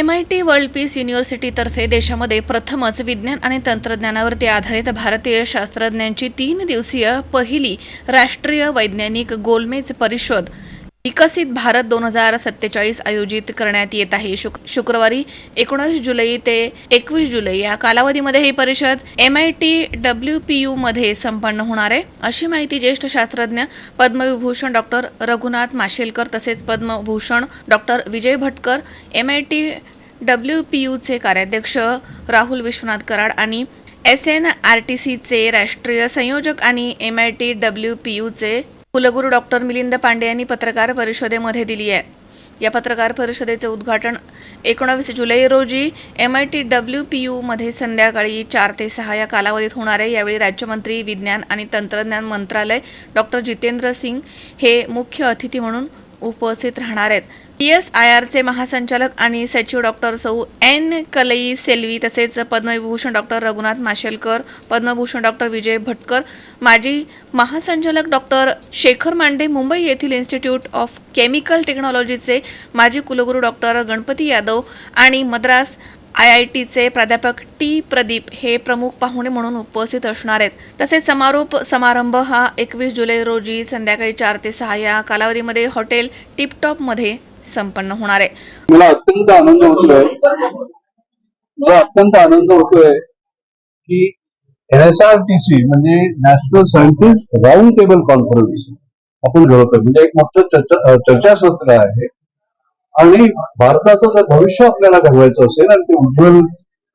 M I T world peace युनिव्हर्सिटीतर्फे देशामध्ये प्रथमच विज्ञान आणि तंत्रज्ञानावरती आधारित भारतीय शास्त्रज्ञांची तीन दिवसीय पहिली राष्ट्रीय वैज्ञानिक गोलमेज परिषद विकसित भारत दोन हजार सत्तेचाळीस आयोजित करण्यात येत आहे. शुक शुक्रवारी एकोणीस जुलै ते एकवीस जुलै या कालावधीमध्ये ही परिषद M I T W P यूमध्ये संपन्न होणार आहे. अशी माहिती ज्येष्ठ शास्त्रज्ञ पद्मविभूषण डॉक्टर रघुनाथ माशेलकर तसेच Padmabhushan doctor Vijay Bhatkar M I T W P यूचे कार्याध्यक्ष राहुल विश्वनाथ कराड आणि एस एन आर टी सीचे राष्ट्रीय संयोजक आणि M I T W P यूचे कुलगुरू डॉक्टर मिलिंद पांडे यांनी पत्रकार परिषदेमध्ये दिली आहे. या पत्रकार परिषदेचे उद्घाटन एकोणावीस जुलै रोजी M I T W P यूमध्ये संध्याकाळी चार ते सहा या कालावधीत होणार आहे. यावेळी राज्यमंत्री विज्ञान आणि तंत्रज्ञान मंत्रालय डॉक्टर जितेंद्र सिंग हे मुख्य अतिथी म्हणून उपस्थित राहणार आहेत. पी एस आय आरचे महासंचालक आणि सचिव डॉक्टर सौ एन कलई सेल्वी तसेच पद्मविभूषण डॉक्टर रघुनाथ माशेलकर पद्मभूषण डॉक्टर विजय भटकर माजी महासंचालक डॉक्टर शेखर मांडे मुंबई येथील इन्स्टिट्यूट ऑफ केमिकल टेक्नॉलॉजीचे माजी कुलगुरू डॉक्टर गणपती यादव आणि मद्रास आय आय टीचे प्राध्यापक टी प्रदीप हे प्रमुख पाहुणे म्हणून उपस्थित असणार आहेत. तसेच समारोप समारंभ हा एकवीस जुलै रोजी संध्याकाळी चार ते सहा या कालावधीमध्ये हॉटेल टिपटॉपमध्ये संपन्न होणार आहे. मला अत्यंत आनंद होतोय. मला अत्यंत आनंद होतोय की N S R T C म्हणजे national scientist round table conference आपण ठरवतोय म्हणजे एक मोठं चर्चा अं, चर्चासत्र आहे. आणि भारताचं जर भविष्य आपल्याला घडवायचं असेल आणि ते उज्ज्वल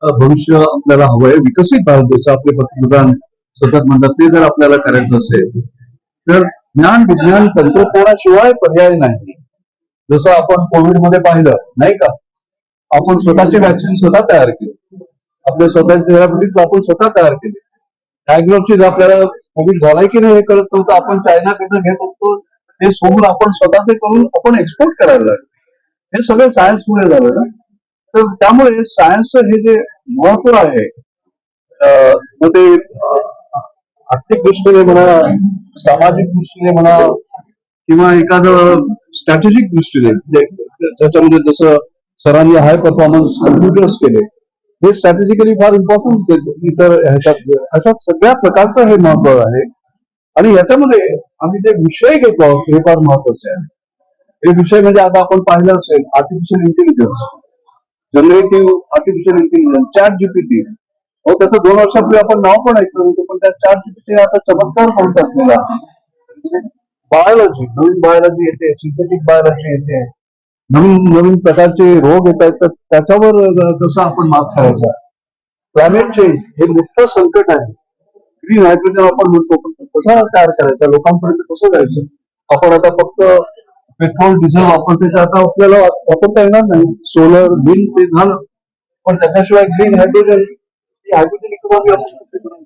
भविष्य आपल्याला हवंय विकसित भारत जसं आपले पंतप्रधान सतत म्हणतात ते जर आपल्याला करायचं असेल तर ज्ञान विज्ञान तंत्रज्ञानाशिवाय पर्याय नाही. जसं आपण कोविडमध्ये पाहिलं नाही का? आपण स्वतःची वॅक्सिन स्वतः तयार केली. आपल्या स्वतःचे थेरापिटिक्स आपण स्वतः तयार केले. डायग्नोसिस आपल्याला कोविड झालाय की नाही हे कळत नव्हतं आपण चायनाकडनं घेत असतो ते सोडून आपण स्वतःचे करून आपण एक्सपोर्ट करायला लागलो. हे सगळं सायन्स मुळे झालं ना? तर त्यामुळे सायन्सचं हे जे महत्त्व आहे मग ते आर्थिक दृष्टीने म्हणा सामाजिक दृष्टीने म्हणा किंवा एखादं स्ट्रॅटेजिक दृष्टीने म्हणजे जसं सरांनी हाय परफॉर्मन्स कम्प्युटर्स केले हे स्ट्रॅटेजिकली फार इम्पॉर्टंट इतर ह्याच्यात अशा सगळ्या प्रकारचं हे महत्त्व आहे. आणि याच्यामध्ये आम्ही जे विषय घेतो हे फार महत्त्वाचे आहे. हे विषय म्हणजे आता आपण पाहिलं असेल artificial intelligence generative artificial intelligence chat GPT हो त्याचं दोन वर्षापूर्वी आपण नाव पण ऐकलं होतं पण त्या चॅट जीपीटी आता चमत्कार म्हणतात मला बायोलॉजी नवीन बायोलॉजी येते सिंथेटिक बायोलॉजी येते. नवीन नवीन प्रकारचे रोग येत आहेत तर त्याच्यावर कसं आपण मात करायचा? क्लायमेट चेंज हे मोठं संकट आहे. ग्रीन हायड्रोजन आपण म्हणतो पण कसा तयार करायचा? लोकांपर्यंत कसं जायचं? आपण आता फक्त पेट्रोल डिझेल वापरते आता आपल्याला वापरता येणार नाही. सोलर बिल ते झालं. पण त्याच्याशिवाय ग्रीन हायड्रोजन हायड्रोजन इकॉनॉमी आपण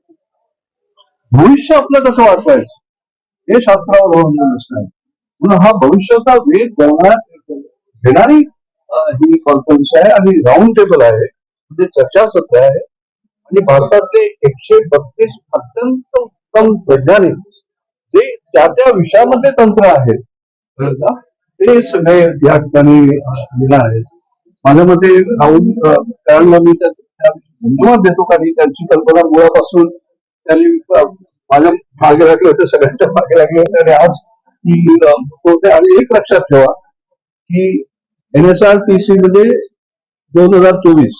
भविष्य आपलं कसं वाचवायचं हे शास्त्रावर अवलंबून असणार म्हणून हा भविष्याचा वेग देण्यात घेणारी ही कॉन्फरन्स आहे आणि राऊंड टेबल आहे. म्हणजे चर्चासत्र आहे. आणि भारतातले एकशे बत्तीस अत्यंत उत्तम वैज्ञानिक जे त्या त्या विषयामध्ये तंत्र आहेत ते सगळे या ठिकाणी येणार आहेत माझ्या मते राहुल कारणला मी धन्यवाद देतो कारण त्यांची कल्पना मुळापासून त्यांनी माझ्या मागे लागले होते सगळ्यांच्या मागे लागले होते. आणि आज ती होते आणि एक लक्षात ठेवा की N S R T C मध्ये दोन हजार चोवीस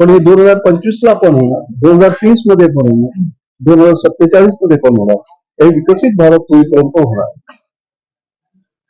पण हे दोन हजार पंचवीस ला पण होणार. दोन हजार तीसमध्ये पण होणार. दोन हजार सत्तेचाळीसमध्ये पण होणार. हे विकसित भारत होईपर्यंत होणार.